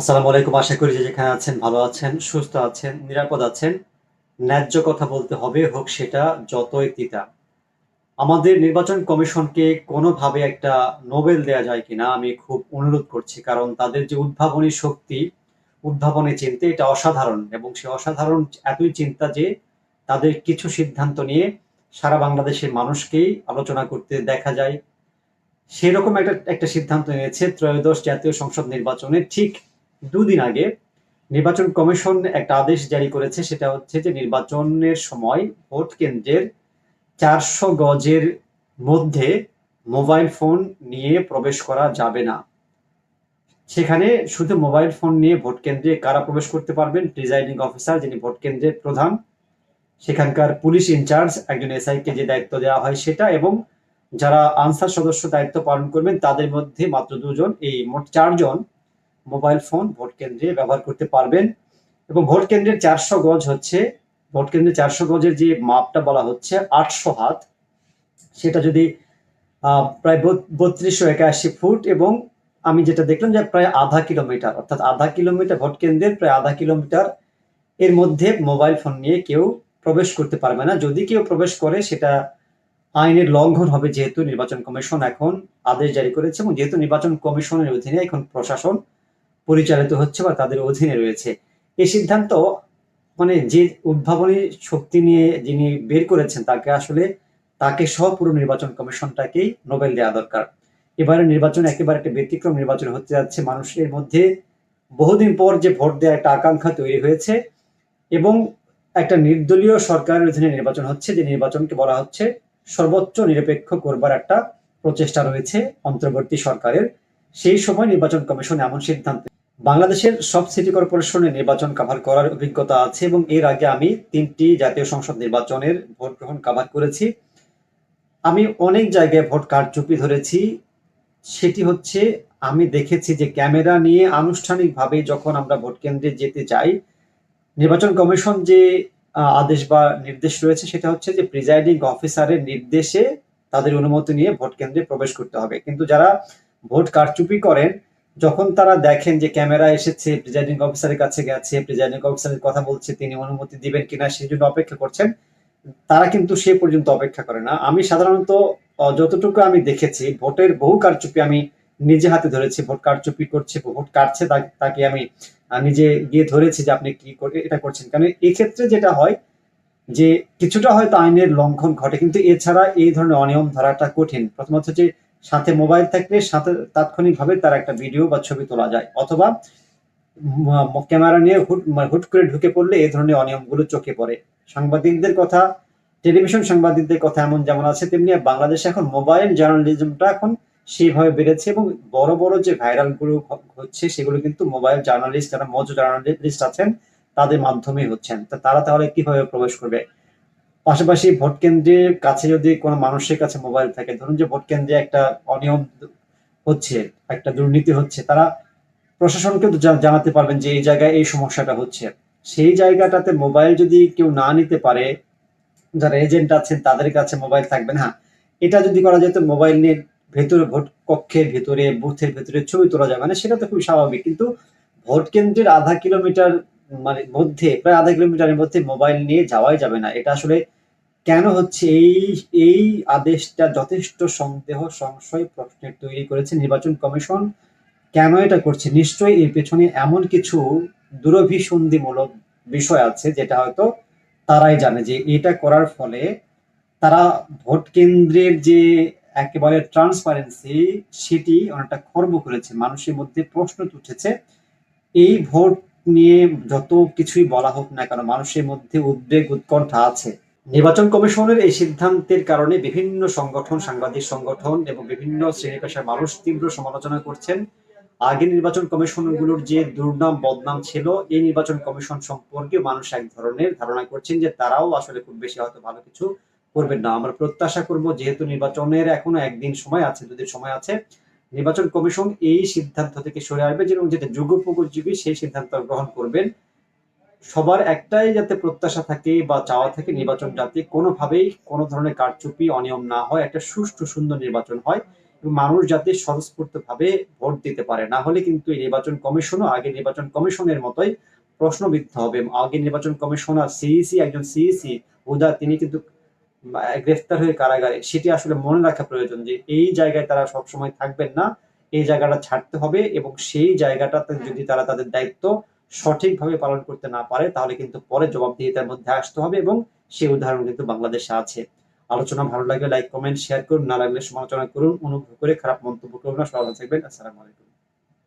আসসালামু আলাইকুম, আশা করি যে যেখানে আছেন ভালো আছেন, সুস্থ আছেন, নিরাপদ আছেন। ন্যায্য কথা বলতে হবে, হোক সেটা যতই তিতা আমাদের নির্বাচন কমিশনকে কোনোভাবে একটা নোবেল দেয়া যায় কিনা আমি খুব অনুরোধ করছি, কারণ তাদের যে উদ্ভাবনী শক্তি, উদ্ভাবনী চিন্তা, এটা অসাধারণ এবং সে অসাধারণ এতই চিন্তা যে তাদের কিছু সিদ্ধান্ত নিয়ে সারা বাংলাদেশের মানুষকেই আলোচনা করতে দেখা যায়। সেরকম একটা একটা সিদ্ধান্ত নিয়েছে ত্রয়োদশ জাতীয় সংসদ নির্বাচনে ঠিক দুদিন আগে নির্বাচন কমিশন একটা আদেশ জারি করেছে, সেটা হচ্ছে যে নির্বাচনের সময় ভোট কেন্দ্রের চারশো গজের মধ্যে মোবাইল ফোন নিয়ে প্রবেশ করা যাবে না। সেখানে শুধু মোবাইল ফোন নিয়ে ভোট কেন্দ্রে কারা প্রবেশ করতে পারবেন? প্রিজাইডিং অফিসার যিনি ভোট কেন্দ্রের প্রধান, সেখানকার পুলিশ ইনচার্জ, একজন এসআই কে যে দায়িত্ব দেওয়া হয় সেটা, এবং যারা আনসার সদস্য দায়িত্ব পালন করবেন, তাদের মধ্যে মাত্র দুজন, এই মোট চারজন মোবাইল ফোন ভোট কেন্দ্রে ব্যবহার করতে পারবেন। এবং ভোট কেন্দ্রের চারশো গজ হচ্ছে, ভোট কেন্দ্রে চারশো গজের যে মাপটা বলা হচ্ছে, আটশো হাত। সেটা যদি প্রায় বত্রিশশো একাশি ফুট এবং আমি যেটা দেখলাম যে প্রায় আধা কিলোমিটার, অর্থাৎ আধা কিলোমিটার ভোট কেন্দ্রের প্রায় আধা কিলোমিটার এর মধ্যে মোবাইল ফোন নিয়ে কেউ প্রবেশ করতে পারবে না। যদি কেউ প্রবেশ করে, সেটা আইনের লঙ্ঘন হবে যেহেতু নির্বাচন কমিশন এখন আদেশ জারি করেছে এবং যেহেতু নির্বাচন কমিশনের অধীনে এখন প্রশাসন পরিচালিত হচ্ছে বা তাদের অধীনে রয়েছে। এই সিদ্ধান্ত মানে যে উদ্ভাবনী শক্তি নিয়ে যিনি বের করেছেন, তাকে আসলে তাকে সহ পুরো নির্বাচন কমিশনটাকেই নোবেল দেওয়া দরকার। এবারে নির্বাচন একেবারে একটা ব্যতিক্রম নির্বাচন হতে যাচ্ছে। মানুষের মধ্যে বহুদিন পর যে ভোট দেওয়ার একটা আকাঙ্ক্ষা তৈরি হয়েছে এবং একটা নির্দলীয় সরকারের অধীনে নির্বাচন হচ্ছে, যে নির্বাচনকে বলা হচ্ছে সর্বোচ্চ নিরপেক্ষ করবার একটা প্রচেষ্টা রয়েছে অন্তর্বর্তী সরকারের। সেই সময় নির্বাচন কমিশন এমন সিদ্ধান্ত বাংলাদেশের সব সিটি কর্পোরেশনের নির্বাচন কাভার করার অভিজ্ঞতা আছে এবং এর আগে আমি তিনটি জাতীয় সংসদ নির্বাচনের ভোট গ্রহণ কাভার করেছি। আমি অনেক জায়গায় ভোট কারচুপি ধরেছি। সেটি হচ্ছে, আমি দেখেছি যে ক্যামেরা নিয়ে আনুষ্ঠানিকভাবে যখন আমরা ভোট কেন্দ্রে যেতে চাই, নির্বাচন কমিশন যে আদেশ বা নির্দেশ রয়েছে সেটা হচ্ছে যে প্রিজাইডিং অফিসারের নির্দেশে তাদের অনুমতি নিয়ে ভোট কেন্দ্রে প্রবেশ করতে হবে। কিন্তু যারা ভোট কারচুপি করেন যখন তারা দেখেন যে ক্যামেরা এসেছে প্রিজাইডিং অফিসারের কাছে গেছে প্রিজাইডিং অফিসারের কথা বলছে, তিনি অনুমতি দিবেন কিনা সেই জন্য অপেক্ষা করছেন, তারা কিন্তু সে পর্যন্ত অপেক্ষা করে না। আমি সাধারণত যতটুকু আমি দেখেছি, ভোটের বহু কারচুপি আমি নিজে হাতে ধরেছি, ভোট কারচুপি করছে, ভোট কাটছে তাকে আমি নিজে গিয়ে ধরেছি যে আপনি কি এটা করছেন। কারণ এক্ষেত্রে যেটা হয় যে, কিছুটা হয়তো আইনের লঙ্ঘন ঘটে, কিন্তু এছাড়া এই ধরনের অনিয়ম ধরাটা কঠিন। প্রথমত হচ্ছে সাথে মোবাইল থাকলে সাথে তাৎক্ষণিকভাবে তার একটা ভিডিও বা ছবি তোলা যায়। অথবা ক্যামেরা নিয়ে হুট মানে হুট করে ঢুকে পড়লে এই ধরনের অনিয়মগুলো চোখে পড়ে। সাংবাদিকদের কথা, টেলিভিশন সাংবাদিকদের কথা এমন যেমন আছে, তেমনি বাংলাদেশে এখন মোবাইল জার্নালিজমটা এখন সেইভাবে বেড়েছে এবং বড় বড় যে ভাইরালগুলো হচ্ছে সেগুলো কিন্তু মোবাইল জার্নালিস্ট, যারা মজ জার্নালিস্ট আছেন, তাদের মাধ্যমে হচ্ছেন। তা তারা তাহলে কীভাবে প্রবেশ করবে? পাশাপাশি ভোট কেন্দ্রের কাছে যদি কোনো মানুষের কাছে মোবাইল থাকে, ধরুন যে ভোট কেন্দ্রে একটা অনিয়ম হচ্ছে, একটা দুর্নীতি হচ্ছে, তারা প্রশাসনকে জানাতে পারবেন যে এই জায়গায় এই সমস্যাটা হচ্ছে। সেই জায়গাটাতে মোবাইল যদি কেউ না নিতে পারে, যারা এজেন্ট আছেন তাদের কাছে মোবাইল থাকবে না। এটা যদি করা যেত মোবাইল নিয়ে ভেতরে, ভোট কক্ষের ভেতরে বুথের ভেতরে ছবি তোলা যাবে না, সেটা তো খুবই স্বাভাবিক। কিন্তু ভোট কেন্দ্রের আধা কিলোমিটার মানে মধ্যে, প্রায় আধা কিলোমিটারের মধ্যে মোবাইল নিয়ে যাওয়াই যাবে না। এটা আসলে কেন হচ্ছে? এই এই আদেশটা যথেষ্ট সন্দেহ, সংশয়, প্রশ্নের তৈরি করেছে নির্বাচন কমিশন। কেন এটা করছে? নিশ্চয়ই এর পেছনে এমন কিছু দুরভিসন্ধিমূলক বিষয় আছে যেটা হয়তো তারাই জানে যে এটা করার ফলে তারা ভোট কেন্দ্রের যে একেবারে ট্রান্সপারেন্সি সেটি অনেকটা খর্ব করেছে। মানুষের মধ্যে প্রশ্ন উঠেছে এই ভোট নিয়ে যত কিছুই বলা হোক না কেন, মানুষের মধ্যে উদ্বেগ, উৎকণ্ঠা আছে। নির্বাচন কমিশনের এই সিদ্ধান্তের কারণে বিভিন্ন সংগঠন, সাংবাদিক সংগঠন এবং বিভিন্ন শ্রেণি পেশার মানুষ তীব্র সমালোচনা করছেন। আগে নির্বাচন কমিশনগুলোর যে দুর্নাম, বদনাম ছিল, এই নির্বাচন কমিশন সম্পর্কে মানুষ এক ধরনের ধারণা করছেন যে তারাও আসলে খুব বেশি হয়তো ভালো কিছু করবেন না। আমরা প্রত্যাশা করব, যেহেতু নির্বাচনের এখনও একদিন সময় আছে, দুদিন সময় আছে নির্বাচন কমিশন এই সিদ্ধান্ত থেকে সরে আসবে যেরকম যেটা যুগোপযোগী সেই সিদ্ধান্ত গ্রহণ করবেন। সবার একটাই যাতে প্রত্যাশা থাকে বা চাওয়া থাকে নির্বাচন যাতে কোনোভাবেই কোনো ধরনের কারচুপি, অনিয়ম না হয়, একটা সুষ্ঠু সুন্দর নির্বাচন হয় এবং মানুষ যাতে স্বতঃস্ফূর্তভাবে ভোট দিতে পারে। না হলে কিন্তু এই নির্বাচন কমিশনও আগে নির্বাচন কমিশনের মতোই প্রশ্নবিদ্ধ হবে। আগে নির্বাচন কমিশনার সিইসি, একজন সিইসি হুদা তিনি কিন্তু গ্রেফতার হয়ে কারাগারে সেটি আসলে মনে রাখা প্রয়োজন যে এই জায়গায় তারা সবসময় থাকবেন না। এই জায়গাটা ছাড়তে হবে এবং সেই জায়গাটাতে যদি তারা তাদের দায়িত্ব সঠিকভাবে পালন করতে না পারে তাহলে কিন্তু পরে জবাবদিহিতার মধ্যে আসতে হবে এবং সেই উদাহরণ কিন্তু বাংলাদেশে আছে। আলোচনা ভালো লাগলে লাইক কমেন্ট শেয়ার করুন না লাগলে সমালোচনা করুন অনুগ্রহ করে খারাপ মন্তব্য করুন না। সবাই থাকবেন। আসসালামু আলাইকুম।